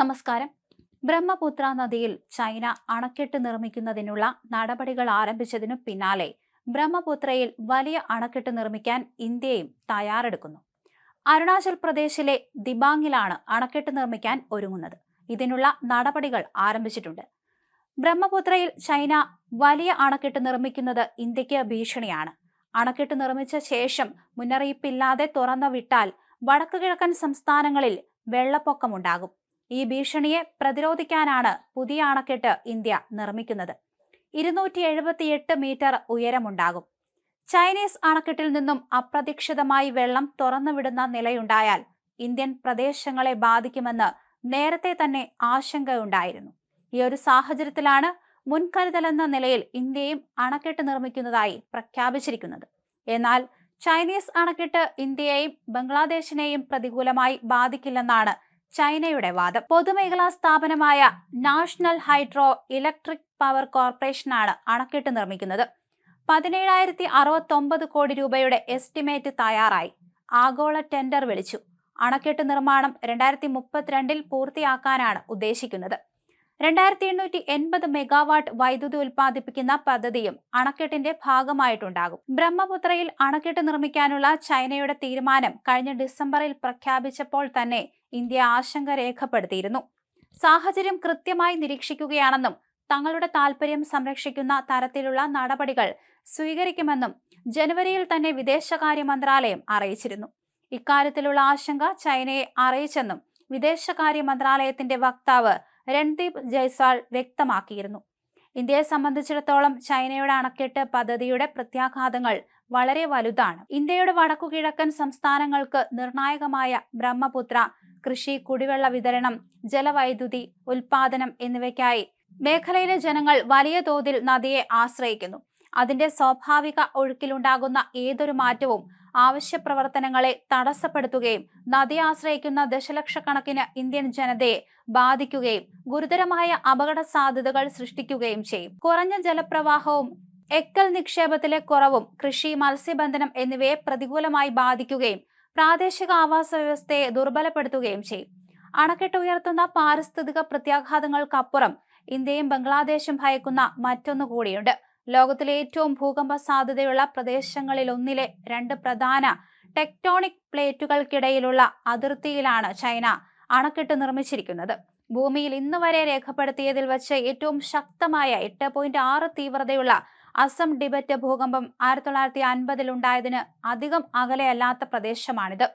നമസ്കാരം. ബ്രഹ്മപുത്ര നദിയിൽ ചൈന അണക്കെട്ട് നിർമ്മിക്കുന്നതിനുള്ള നടപടികൾ ആരംഭിച്ചതിനു പിന്നാലെ ബ്രഹ്മപുത്രയിൽ വലിയ അണക്കെട്ട് നിർമ്മിക്കാൻ ഇന്ത്യയും തയ്യാറെടുക്കുന്നു. അരുണാചൽ പ്രദേശിലെ ദിബാങ്ങിലാണ് അണക്കെട്ട് നിർമ്മിക്കാൻ ഒരുങ്ങുന്നത്. ഇതിനുള്ള നടപടികൾ ആരംഭിച്ചിട്ടുണ്ട്. ബ്രഹ്മപുത്രയിൽ ചൈന വലിയ അണക്കെട്ട് നിർമ്മിക്കുന്നത് ഇന്ത്യയ്ക്ക് ഭീഷണിയാണ്. അണക്കെട്ട് നിർമ്മിച്ച ശേഷം മുന്നറിയിപ്പില്ലാതെ തുറന്നു വിട്ടാൽ വടക്കുകിഴക്കൻ സംസ്ഥാനങ്ങളിൽ വെള്ളപ്പൊക്കമുണ്ടാകും. ഈ ഭീഷണിയെ പ്രതിരോധിക്കാനാണ് പുതിയ അണക്കെട്ട് ഇന്ത്യ നിർമ്മിക്കുന്നത്. ഇരുന്നൂറ്റി എഴുപത്തിയെട്ട് മീറ്റർ ഉയരമുണ്ടാകും. ചൈനീസ് അണക്കെട്ടിൽ നിന്നും അപ്രതീക്ഷിതമായി വെള്ളം തുറന്നുവിടുന്ന നിലയുണ്ടായാൽ ഇന്ത്യൻ പ്രദേശങ്ങളെ ബാധിക്കുമെന്ന് നേരത്തെ തന്നെ ആശങ്കയുണ്ടായിരുന്നു. ഈ ഒരു സാഹചര്യത്തിലാണ് മുൻകരുതലെന്ന നിലയിൽ ഇന്ത്യയും അണക്കെട്ട് നിർമ്മിക്കുന്നതായി പ്രഖ്യാപിച്ചിരിക്കുന്നത്. എന്നാൽ ചൈനീസ് അണക്കെട്ട് ഇന്ത്യയെയും ബംഗ്ലാദേശിനെയും പ്രതികൂലമായി ബാധിക്കില്ലെന്നാണ് ചൈനയുടെ വാദം. പൊതുമേഖലാ സ്ഥാപനമായ നാഷണൽ ഹൈഡ്രോ ഇലക്ട്രിക് പവർ കോർപ്പറേഷനാണ് അണക്കെട്ട് നിർമ്മിക്കുന്നത്. പതിനേഴായിരത്തി അറുപത്തൊമ്പത് കോടി രൂപയുടെ എസ്റ്റിമേറ്റ് തയ്യാറായി. ആഗോള ടെൻഡർ വിളിച്ചു. അണക്കെട്ട് നിർമ്മാണം രണ്ടായിരത്തി മുപ്പത്തിരണ്ടിൽ പൂർത്തിയാക്കാനാണ് ഉദ്ദേശിക്കുന്നത്. രണ്ടായിരത്തി എണ്ണൂറ്റി എൺപത് മെഗാവാട്ട് വൈദ്യുതി ഉൽപ്പാദിപ്പിക്കുന്ന പദ്ധതിയും അണക്കെട്ടിന്റെ ഭാഗമായിട്ടുണ്ടാകും. ബ്രഹ്മപുത്രയിൽ അണക്കെട്ട് നിർമ്മിക്കാനുള്ള ചൈനയുടെ തീരുമാനം കഴിഞ്ഞ ഡിസംബറിൽ പ്രഖ്യാപിച്ചപ്പോൾ തന്നെ ഇന്ത്യ ആശങ്ക രേഖപ്പെടുത്തിയിരുന്നു. സാഹചര്യം കൃത്യമായി നിരീക്ഷിക്കുകയാണെന്നും തങ്ങളുടെ താൽപര്യം സംരക്ഷിക്കുന്ന തരത്തിലുള്ള നടപടികൾ സ്വീകരിക്കുമെന്നും ജനുവരിയിൽ തന്നെ വിദേശകാര്യ മന്ത്രാലയം അറിയിച്ചിരുന്നു. ഇക്കാര്യത്തിലുള്ള ആശങ്ക ചൈനയെ അറിയിച്ചെന്നും വിദേശകാര്യ മന്ത്രാലയത്തിന്റെ വക്താവ് രൺദീപ് ജയ്സ്വാൾ വ്യക്തമാക്കിയിരുന്നു. ഇന്ത്യയെ സംബന്ധിച്ചിടത്തോളം ചൈനയുടെ അണക്കെട്ട് പദ്ധതിയുടെ പ്രത്യാഘാതങ്ങൾ വളരെ വലുതാണ്. ഇന്ത്യയുടെ വടക്കുകിഴക്കൻ സംസ്ഥാനങ്ങൾക്ക് നിർണായകമായ ബ്രഹ്മപുത്ര കൃഷി കുടിവെള്ള വിതരണം ജലവൈദ്യുതി ഉൽപാദനം എന്നിവയ്ക്കായി മേഖലയിലെ ജനങ്ങൾ വലിയ തോതിൽ നദിയെ ആശ്രയിക്കുന്നു. അതിന്റെ സ്വാഭാവിക ഒഴുക്കിലുണ്ടാകുന്ന ഏതൊരു മാറ്റവും ആവശ്യ പ്രവർത്തനങ്ങളെ തടസ്സപ്പെടുത്തുകയും നദി ആശ്രയിക്കുന്ന ദശലക്ഷക്കണക്കിന് ഇന്ത്യൻ ജനതയെ ബാധിക്കുകയും ഗുരുതരമായ അപകട സാധ്യതകൾ സൃഷ്ടിക്കുകയും ചെയ്യും. കുറഞ്ഞ ജലപ്രവാഹവും എക്കൽ നിക്ഷേപത്തിലെ കുറവും കൃഷി മത്സ്യബന്ധനം എന്നിവയെ പ്രതികൂലമായി ബാധിക്കുകയും പ്രാദേശിക ആവാസ വ്യവസ്ഥയെ ദുർബലപ്പെടുത്തുകയും ചെയ്യും. അണക്കെട്ട് ഉയർത്തുന്ന പാരിസ്ഥിതിക പ്രത്യാഘാതങ്ങൾക്കപ്പുറം ഇന്ത്യയും ബംഗ്ലാദേശും ഭയക്കുന്ന മറ്റൊന്നു കൂടിയുണ്ട്. ലോകത്തിലെ ഏറ്റവും ഭൂകമ്പ സാധ്യതയുള്ള പ്രദേശങ്ങളിലൊന്നിലെ രണ്ട് പ്രധാന ടെക്ടോണിക് പ്ലേറ്റുകൾക്കിടയിലുള്ള അതിർത്തിയിലാണ് ചൈന അണക്കെട്ട് നിർമ്മിച്ചിരിക്കുന്നത്. ഭൂമിയിൽ ഇന്ന് വരെ രേഖപ്പെടുത്തിയതിൽ വച്ച് ഏറ്റവും ശക്തമായ എട്ട് പോയിന്റ് ആറ് തീവ്രതയുള്ള അസം ഡിബറ്റ് ഭൂകമ്പം ആയിരത്തി തൊള്ളായിരത്തി അൻപതിൽ ഉണ്ടായതിന് അധികം അകലെയല്ലാത്ത പ്രദേശമാണിത്.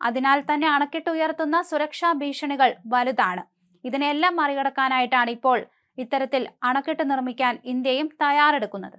അതിനാൽ തന്നെ അണക്കെട്ട് ഉയർത്തുന്ന സുരക്ഷാ ഭീഷണികൾ വലുതാണ്. ഇതിനെല്ലാം മറികടക്കാനായിട്ടാണ് ഇപ്പോൾ ഇത്തരത്തിൽ അണക്കെട്ട് നിർമ്മിക്കാൻ ഇന്ത്യയും തയ്യാറെടുക്കുന്നത്.